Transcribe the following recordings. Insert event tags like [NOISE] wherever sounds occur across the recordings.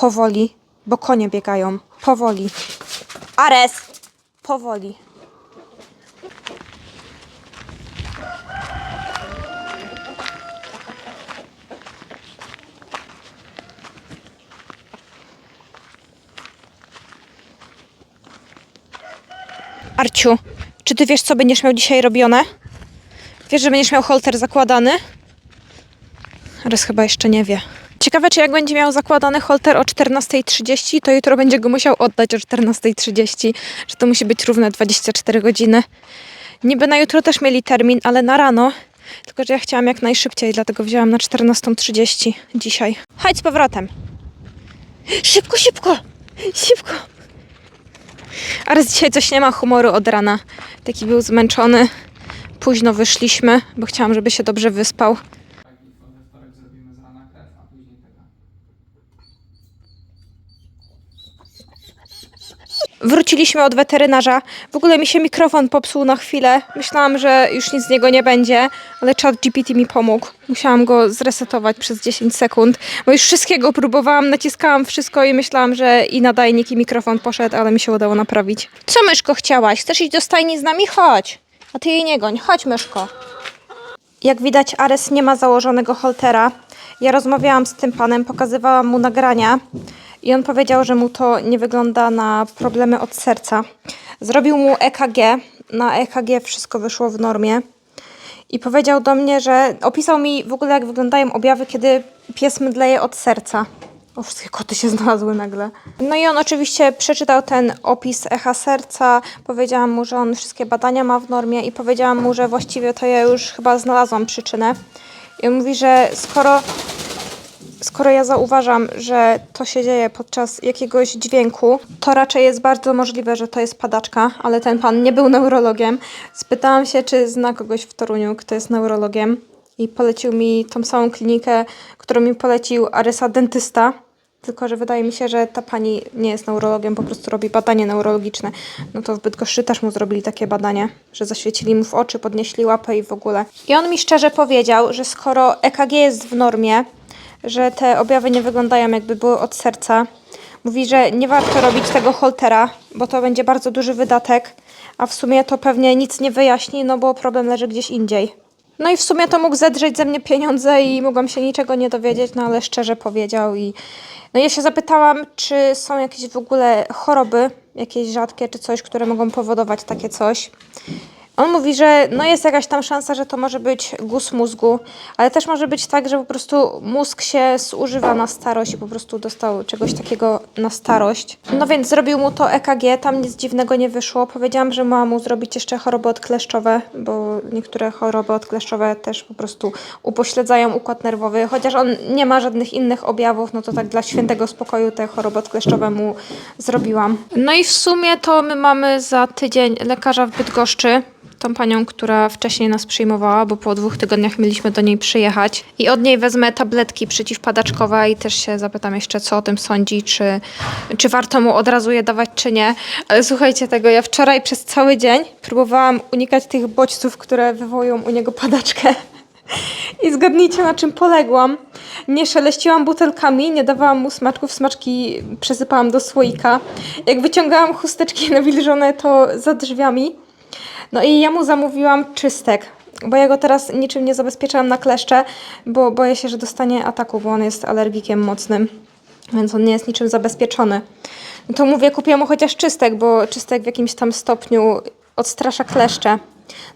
Powoli, bo konie biegają. Powoli. Ares! Powoli. Arciu, czy ty wiesz, co będziesz miał dzisiaj robione? Wiesz, że będziesz miał holter zakładany? Ares chyba jeszcze nie wie. Ciekawe, czy jak będzie miał zakładany holter o 14.30, to jutro będzie go musiał oddać o 14.30, że to musi być równe 24 godziny. Niby na jutro też mieli termin, ale na rano. Tylko, że ja chciałam jak najszybciej, dlatego wzięłam na 14.30 dzisiaj. Chodź z powrotem. Szybko, szybko! Szybko! Ares dzisiaj coś nie ma humoru od rana. Taki był zmęczony. Późno wyszliśmy, bo chciałam, żeby się dobrze wyspał. Tak, i we wtorek zrobimy z rana krew, a później tego. Wróciliśmy od weterynarza. W ogóle mi się mikrofon popsuł na chwilę. Myślałam, że już nic z niego nie będzie, ale chat GPT mi pomógł. Musiałam go zresetować przez 10 sekund, bo już wszystkiego próbowałam, naciskałam wszystko i myślałam, że i nadajnik i mikrofon poszedł, ale mi się udało naprawić. Co myszko chciałaś? Chcesz iść do stajni z nami? Chodź. A ty jej nie goń. Chodź myszko. Jak widać, Ares nie ma założonego holtera. Ja rozmawiałam z tym panem, pokazywałam mu nagrania i on powiedział, że mu to nie wygląda na problemy od serca. Zrobił mu EKG. Na EKG wszystko wyszło w normie. I powiedział do mnie, że opisał mi w ogóle, jak wyglądają objawy, kiedy pies mdleje od serca. O, wszystkie koty się znalazły nagle. No i on oczywiście przeczytał ten opis echa serca. Powiedziałam mu, że on wszystkie badania ma w normie i powiedziałam mu, że właściwie to ja już chyba znalazłam przyczynę. I on mówi, że skoro skoro ja zauważam, że to się dzieje podczas jakiegoś dźwięku, to raczej jest bardzo możliwe, że to jest padaczka, ale ten pan nie był neurologiem. Spytałam się, czy zna kogoś w Toruniu, kto jest neurologiem i polecił mi tą samą klinikę, którą mi polecił Arysa dentysta. Tylko, że wydaje mi się, że ta pani nie jest neurologiem, po prostu robi badanie neurologiczne. No to w Bydgoszczy też mu zrobili takie badanie, że zaświecili mu w oczy, podnieśli łapę i w ogóle. I on mi szczerze powiedział, że skoro EKG jest w normie, że te objawy nie wyglądają jakby były od serca. Mówi, że nie warto robić tego holtera, bo to będzie bardzo duży wydatek, a w sumie to pewnie nic nie wyjaśni, no bo problem leży gdzieś indziej. No i w sumie to mógł zedrzeć ze mnie pieniądze i mogłam się niczego nie dowiedzieć, no ale szczerze powiedział i... No ja się zapytałam, czy są jakieś w ogóle choroby, jakieś rzadkie czy coś, które mogą powodować takie coś. On mówi, że no jest jakaś tam szansa, że to może być guz mózgu, ale też może być tak, że po prostu mózg się zużywa na starość i po prostu dostał czegoś takiego na starość. No więc zrobił mu to EKG, tam nic dziwnego nie wyszło. Powiedziałam, że ma mu zrobić jeszcze choroby odkleszczowe, bo niektóre choroby odkleszczowe też po prostu upośledzają układ nerwowy. Chociaż on nie ma żadnych innych objawów, no to tak dla świętego spokoju te choroby odkleszczowe mu zrobiłam. No i w sumie to my mamy za tydzień lekarza w Bydgoszczy tą panią, która wcześniej nas przyjmowała, bo po dwóch tygodniach mieliśmy do niej przyjechać. I od niej wezmę tabletki przeciwpadaczkowe i też się zapytam jeszcze, co o tym sądzi, czy, czy warto mu od razu je dawać, czy nie. Ale słuchajcie tego, ja wczoraj przez cały dzień próbowałam unikać tych bodźców, które wywołują u niego padaczkę. [LAUGHS] I zgadnijcie, na czym poległam. Nie szeleściłam butelkami, nie dawałam mu smaczków, smaczki przesypałam do słoika. Jak wyciągałam chusteczki [LAUGHS] nawilżone, to za drzwiami. No i ja mu zamówiłam czystek, bo ja go teraz niczym nie zabezpieczałam na kleszcze, bo boję się, że dostanie ataku, bo on jest alergikiem mocnym, więc on nie jest niczym zabezpieczony. No to mówię, kupię mu chociaż czystek, bo czystek w jakimś tam stopniu odstrasza kleszcze.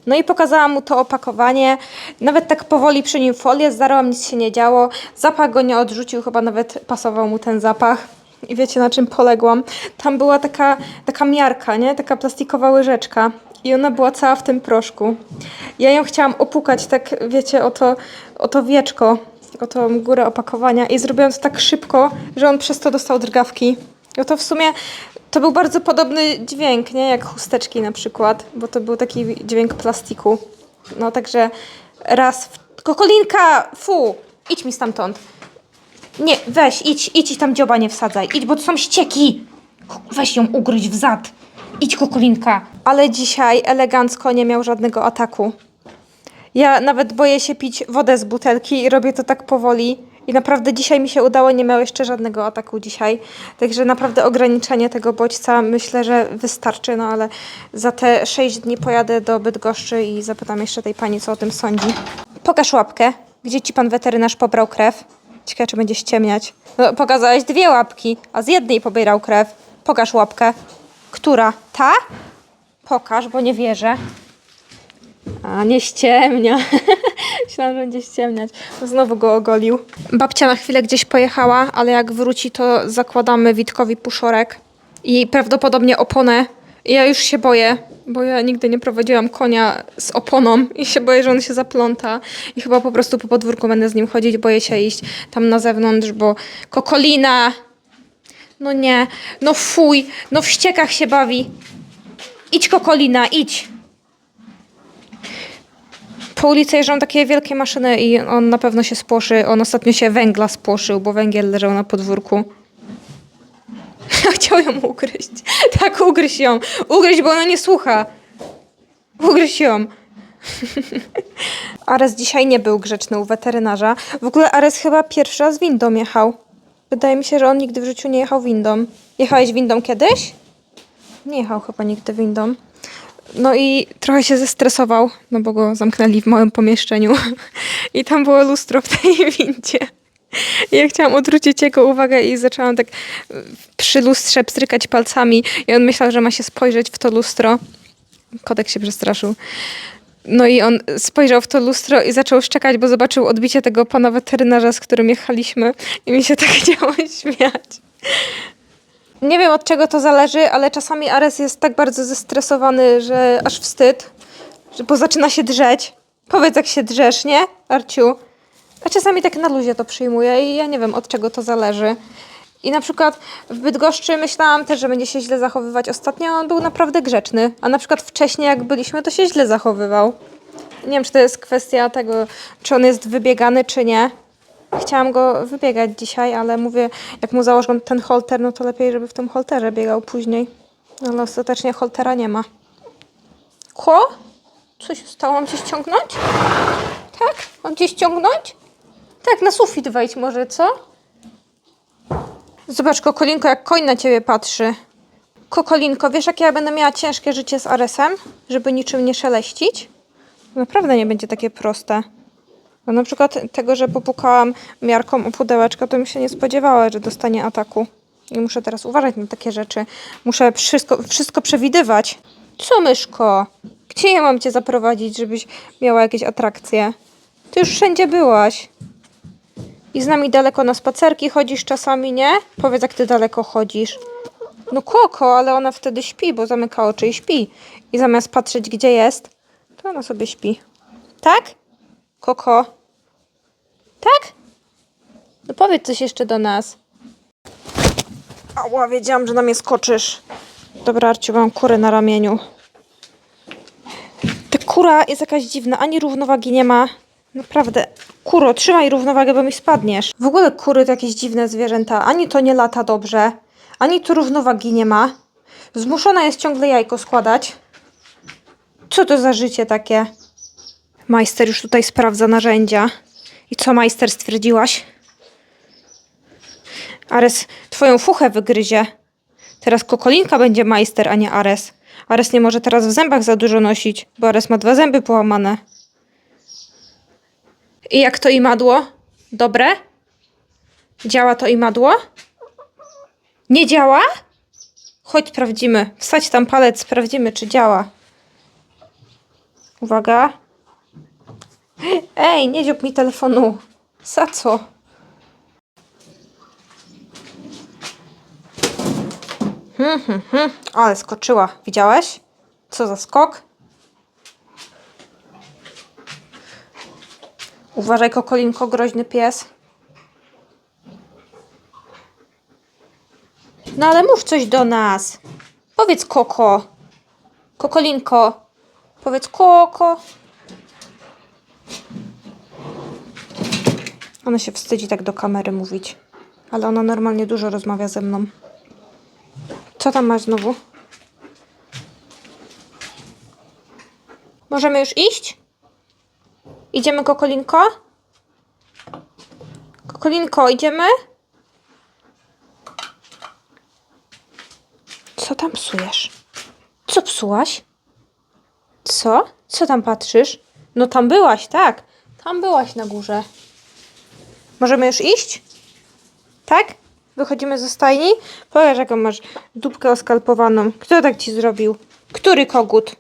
No i pokazałam mu to opakowanie, nawet tak powoli przy nim folię zdarłam, nic się nie działo, zapach go nie odrzucił, chyba nawet pasował mu ten zapach. I wiecie na czym poległam? Tam była taka, taka miarka, nie? Taka plastikowa łyżeczka. I ona była cała w tym proszku. Ja ją chciałam opukać, tak wiecie, o to, o to wieczko, o tą górę opakowania. I zrobiłam to tak szybko, że on przez to dostał drgawki. No to w sumie to był bardzo podobny dźwięk, nie? Jak chusteczki na przykład, bo to był taki dźwięk plastiku. No także raz... W... Kokolinka! Fu! Idź mi stamtąd. Nie, weź, idź, idź i tam dzioba nie wsadzaj. Idź, bo to są ścieki. Weź ją ugryź w zad. Idź, kokolinka. Ale dzisiaj elegancko nie miał żadnego ataku. Ja nawet boję się pić wodę z butelki i robię to tak powoli. I naprawdę dzisiaj mi się udało, nie miał jeszcze żadnego ataku dzisiaj. Także naprawdę ograniczenie tego bodźca myślę, że wystarczy, no ale za te 6 dni pojadę do Bydgoszczy i zapytam jeszcze tej pani, co o tym sądzi. Pokaż łapkę, gdzie ci pan weterynarz pobrał krew. Ciekawe, czy będzie ściemniać. No, pokazałeś dwie łapki, a z jednej pobierał krew. Pokaż łapkę. Która? Ta? Pokaż, bo nie wierzę. A, nie ściemnia. [LAUGHS] Myślałam, że będzie ściemniać. Znowu go ogolił. Babcia na chwilę gdzieś pojechała, ale jak wróci, to zakładamy Witkowi puszorek i prawdopodobnie oponę. Ja już się boję, bo ja nigdy nie prowadziłam konia z oponą [LAUGHS] i się boję, że on się zapląta. I chyba po prostu po podwórku będę z nim chodzić, boję się iść tam na zewnątrz, bo kokolina! No nie, no fuj, no w ściekach się bawi. Idź kokolina, idź! po ulicy jeżdżą takie wielkie maszyny i on na pewno się spłoszy. On ostatnio się węgla spłoszył, bo węgiel leżał na podwórku. [LAUGHS] Chciał ją ugryźć. Tak, ugryź ją. Ugryź, bo ona nie słucha. Ugryź ją. [LAUGHS] Ares dzisiaj nie był grzeczny u weterynarza. W ogóle Ares chyba pierwszy raz windą jechał. Wydaje mi się, że on nigdy w życiu nie jechał windą. Jechałeś windą kiedyś? Nie jechał chyba nigdy windą. No i trochę się zestresował, no bo go zamknęli w małym pomieszczeniu [LAUGHS] i tam było lustro w tej [LAUGHS] windzie. I ja chciałam odwrócić jego uwagę i zaczęłam tak y, przy lustrze pstrykać palcami i on myślał, że ma się spojrzeć w to lustro. Kodek się przestraszył. No i on spojrzał w to lustro i zaczął szczekać, bo zobaczył odbicie tego pana weterynarza, z którym jechaliśmy i mi się [LAUGHS] tak chciało śmiać. Nie wiem od czego to zależy, ale czasami Ares jest tak bardzo zestresowany, że aż wstyd, że bo zaczyna się drzeć. Powiedz jak się drzesz, nie, Arciu? A czasami tak na luzie to przyjmuje i ja nie wiem od czego to zależy. I na przykład w Bydgoszczy myślałam też, że będzie się źle zachowywać ostatnio, a on był naprawdę grzeczny. A na przykład wcześniej jak byliśmy, to się źle zachowywał. Nie wiem, czy to jest kwestia tego, czy on jest wybiegany, czy nie. Chciałam go wybiegać dzisiaj, ale mówię, jak mu założę ten holter, no to lepiej, żeby w tym holterze biegał później. Ale ostatecznie holtera nie ma. Ko? Co się stało? Mam cię ściągnąć? Tak? Mam cię ściągnąć? Tak, na sufit wejdź może, co? Zobacz, Kokolinko, jak koń na ciebie patrzy. Kokolinko, wiesz, jak ja będę miała ciężkie życie z Aresem, żeby niczym nie szeleścić? Naprawdę nie będzie takie proste. Bo na przykład tego, że popukałam miarką o pudełeczko, to bym się nie spodziewała, że dostanie ataku. I muszę teraz uważać na takie rzeczy. Muszę wszystko, wszystko przewidywać. Co, myszko? Gdzie ja mam cię zaprowadzić, żebyś miała jakieś atrakcje? Ty już wszędzie byłaś. I z nami daleko na spacerki chodzisz czasami, nie? Powiedz, jak ty daleko chodzisz. No koko, ale ona wtedy śpi, bo zamyka oczy i śpi. I zamiast patrzeć, gdzie jest, to ona sobie śpi. Tak? Koko. Tak? No powiedz coś jeszcze do nas. Ała, wiedziałam, że na mnie skoczysz. Dobra, Arciu, mam kurę na ramieniu. Ta kura jest jakaś dziwna, ani równowagi nie ma. Naprawdę. Kuro, trzymaj równowagę, bo mi spadniesz. W ogóle kury to jakieś dziwne zwierzęta. Ani to nie lata dobrze, ani tu równowagi nie ma. Zmuszona jest ciągle jajko składać. Co to za życie takie? Majster już tutaj sprawdza narzędzia. I co, majster, stwierdziłaś? Ares twoją fuchę wygryzie. Teraz kokolinka będzie majster, a nie Ares. Ares nie może teraz w zębach za dużo nosić, bo Ares ma dwa zęby połamane. I jak to imadło? Dobre? Działa to imadło? Nie działa? Chodź, sprawdzimy. Wsadź tam palec, sprawdzimy, czy działa. Uwaga. [GASPS] Ej, nie dziób mi telefonu. Za co? Hmm, hmm, hmm. Ale skoczyła. Widziałeś? Co za skok? Uważaj, Kokolinko, groźny pies. No ale mów coś do nas. Powiedz Koko. Kokolinko. Powiedz Koko. Ona się wstydzi tak do kamery mówić. Ale ona normalnie dużo rozmawia ze mną. Co tam masz znowu? Możemy już iść? Idziemy, Kokolinko? Kokolinko, idziemy? Co tam psujesz? Co psułaś? Co? Co tam patrzysz? No tam byłaś, tak. Tam byłaś na górze. Możemy już iść? Tak? Wychodzimy ze stajni? Powiedz, jaką masz dupkę oskalpowaną. Kto tak ci zrobił? Który kogut?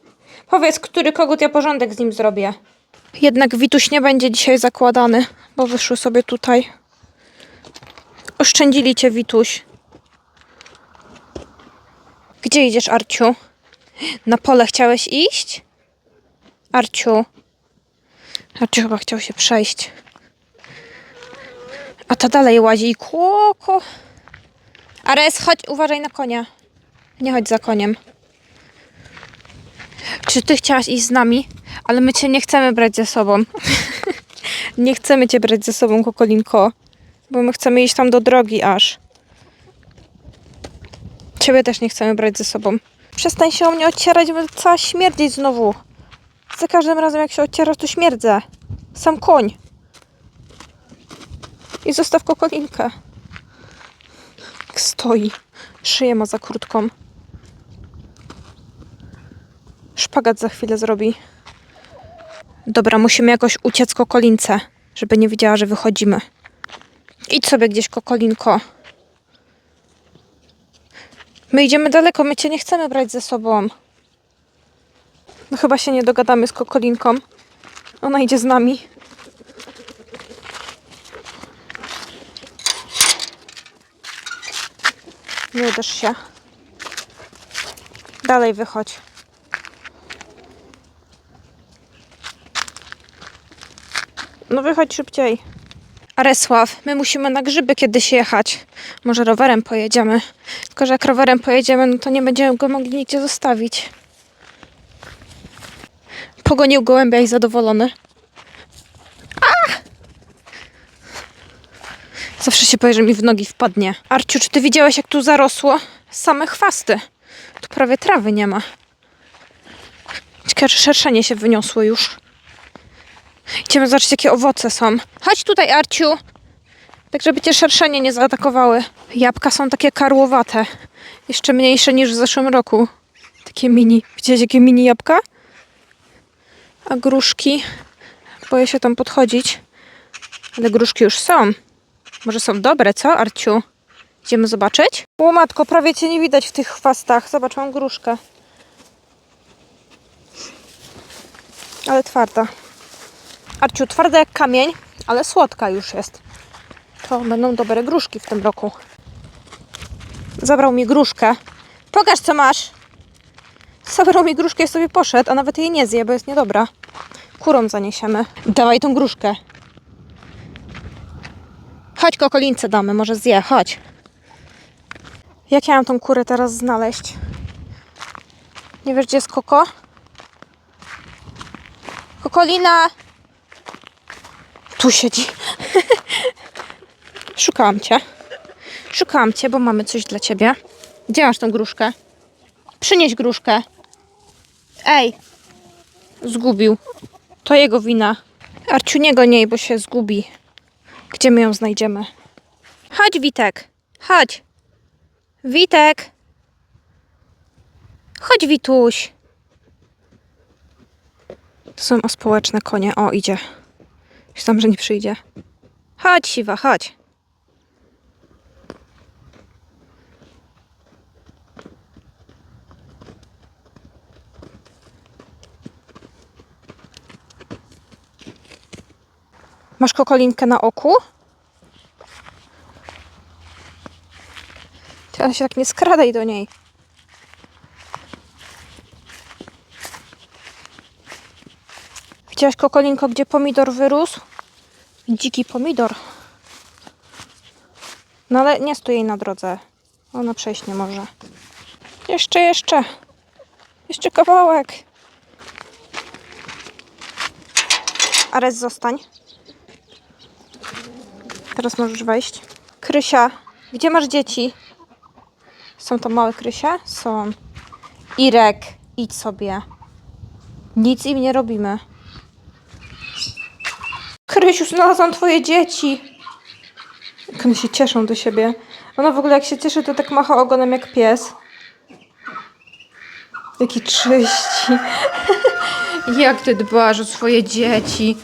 Powiedz, który kogut, ja porządek z nim zrobię. Jednak Wituś nie będzie dzisiaj zakładany, bo wyszły sobie tutaj. Oszczędzili cię, Wituś. Gdzie idziesz, Arciu? Na pole chciałeś iść? Arciu. Arciu chyba chciał się przejść. A ta dalej łazi i kłoko. Ares, chodź, uważaj na konia. Nie chodź za koniem. Czy ty chciałaś iść z nami? Ale my cię nie chcemy brać ze sobą. [LAUGHS] nie chcemy cię brać ze sobą, Kokolinko. Bo my chcemy iść tam do drogi aż. Ciebie też nie chcemy brać ze sobą. Przestań się o mnie ocierać, bo cała śmierdzieć znowu. Za każdym razem jak się ocierasz, to śmierdzę. Sam koń. I zostaw kokolinkę. Stoi. Szyję ma za krótką. Szpagat za chwilę zrobi. Dobra, musimy jakoś uciec kokolince, żeby nie widziała, że wychodzimy. Idź sobie gdzieś, kokolinko. My idziemy daleko, my cię nie chcemy brać ze sobą. No chyba się nie dogadamy z kokolinką. Ona idzie z nami. Nie uderz się. Dalej wychodź. No wychodź szybciej. Aresław, my musimy na grzyby kiedyś jechać. Może rowerem pojedziemy. Tylko, że jak rowerem pojedziemy, no to nie będziemy go mogli nigdzie zostawić. Pogonił gołębia i zadowolony. A! Zawsze się boję, że mi w nogi wpadnie. Arciu, czy ty widziałeś, jak tu zarosło? Same chwasty. Tu prawie trawy nie ma. Ciekawe, czy szerszenie się wyniosło już. Idziemy zobaczyć, jakie owoce są. Chodź tutaj, Arciu. Tak, żeby cię szerszenie nie zaatakowały. Jabłka są takie karłowate. Jeszcze mniejsze niż w zeszłym roku. Takie mini. Widziałeś, jakie mini jabłka? A gruszki? Boję się tam podchodzić. Ale gruszki już są. Może są dobre, co, Arciu? Idziemy zobaczyć? O matko, prawie cię nie widać w tych chwastach. Zobacz, mam gruszkę. Ale twarda. Arciu, twarda jak kamień, ale słodka już jest. To będą dobre gruszki w tym roku. Zabrał mi gruszkę. Pokaż, co masz. Zabrał mi gruszkę i sobie poszedł, a nawet jej nie zje, bo jest niedobra. Kurom zaniesiemy. Dawaj tą gruszkę. Chodź, kokolince damy, może zje, chodź. Jak ja mam tą kurę teraz znaleźć? Nie wiesz, gdzie jest koko? Kokolina! Tu siedzi. [LAUGHS] Szukałam cię. Szukałam cię, bo mamy coś dla ciebie. Gdzie masz tą gruszkę? Przynieś gruszkę. Ej! Zgubił. To jego wina. Arciu, nie go niej, bo się zgubi. Gdzie my ją znajdziemy? Chodź, Witek. Chodź. Witek. Chodź, Wituś. To są ospołeczne konie. O, idzie. Myślałam, że nie przyjdzie. Chodź, siwa, chodź. Masz kokolinkę na oku? Ty, się tak nie skradaj do niej. Widziałaś kokolinko, gdzie pomidor wyrósł? Dziki pomidor. No ale nie stój jej na drodze. Ona przejść nie może. Jeszcze, jeszcze. Jeszcze kawałek. Ares, zostań. Teraz możesz wejść. Krysia, gdzie masz dzieci? Są to małe Krysie? Są. Irek, idź sobie. Nic im nie robimy. Krysiu, znalazłam twoje dzieci. Jak one się cieszą do siebie. Ona w ogóle jak się cieszy, to tak macha ogonem jak pies. Jaki czyści. [LAUGHS] jak ty dbasz o swoje dzieci.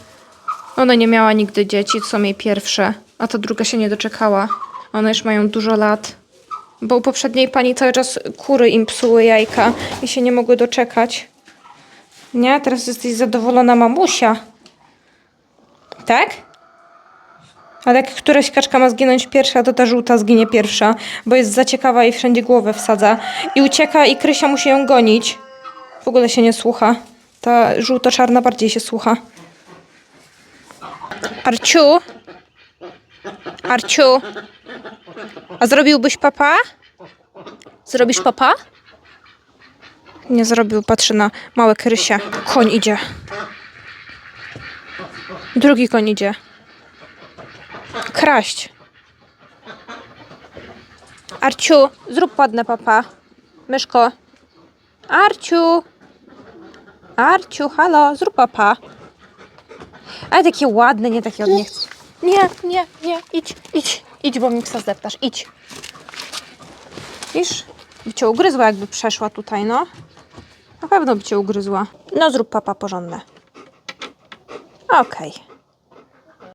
Ona nie miała nigdy dzieci, są jej pierwsze. A ta druga się nie doczekała. One już mają dużo lat. Bo u poprzedniej pani cały czas kury im psuły jajka i się nie mogły doczekać. Nie? Teraz jesteś zadowolona mamusia. Tak? Ale jak któraś kaczka ma zginąć pierwsza, to ta żółta zginie pierwsza, bo jest za ciekawa i wszędzie głowę wsadza. I ucieka i Krysia musi ją gonić. W ogóle się nie słucha. Ta żółto-czarna bardziej się słucha. Arciu? Arciu? A zrobiłbyś papa? Zrobisz papa? Nie zrobił, patrzy na małe Krysie. Koń idzie. Drugi koń idzie. Kraść. Arciu, zrób ładne papa. Myszko. Arciu. Arciu, halo, zrób papa. Ale takie ładne, nie takie od nie chcę. Nie, nie, nie, idź, idź, idź, bo mi psa zdeptasz, idź. Widzisz? By cię ugryzła, jakby przeszła tutaj, no. Na pewno by cię ugryzła. No zrób papa porządne. Okej.